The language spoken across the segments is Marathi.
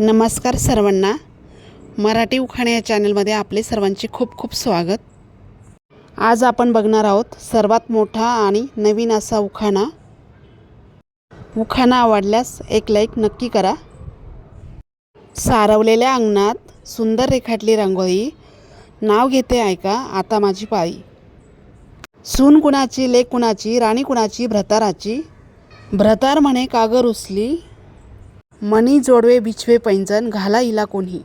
नमस्कार सर्वांना. मराठी उखाणे या चॅनलमध्ये आपले सर्वांचे खूप खूप स्वागत. आज आपण बघणार आहोत सर्वात मोठा आणि नवीन असा उखाणा. उखाणा आवडल्यास एक लाईक नक्की करा. सारवलेल्या अंगणात सुंदर रेखाटली रांगोळी. नाव घेते ऐका आता माझी पाळी. सून कुणाची लेक कुणाची राणी कुणाची भ्रताराची? भ्रतार म्हणे कागर उचली मणी जोडवे बिछवे पैंजण घाला इला कोणी.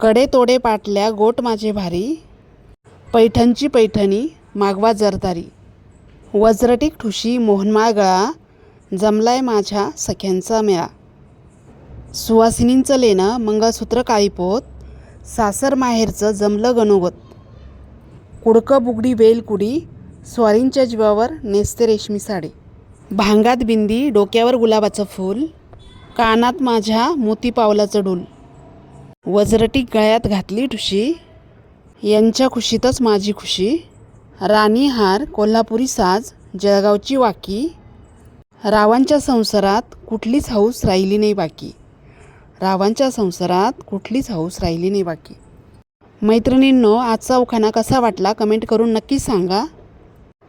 कडे तोडे पाटल्या गोट माझे भारी. पैठणची पैठणी मागवा जरदारी. वज्रटीक ठुशी मोहनमाळ गळा जमलाय माझ्या सख्यांचा मेळा. सुवासिनींचं लेणं मंगळसूत्र काळीपोत सासर माहेरचं जमलं गणोगत कुडकं बुगडी वेलकुडी स्वारींच्या जीवावर नेसते रेशमी साडी. भांगात बिंदी डोक्यावर गुलाबाचं फूल कानात माझ्या मोती पावलाचं डूल वज्रटी गळ्यात घातली ठुशी यांच्या खुशीतच माझी खुशी. राणी हार कोल्हापुरी साज जळगावची वाकी. रावांच्या संसारात कुठलीच हौस राहिली नाही बाकी. रावांच्या संसारात कुठलीच हौस राहिली नाही बाकी. मैत्रिणींनो आजचा उखाणा कसा वाटला कमेंट करून नक्की सांगा.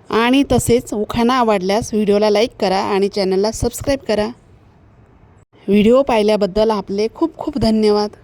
आणि तसेच उखाणा आवडल्यास व्हिडिओला लाईक करा आणि चॅनलला सबस्क्राईब करा. व्हिडिओ पाहिल्याबद्दल आपले खूप खूप धन्यवाद.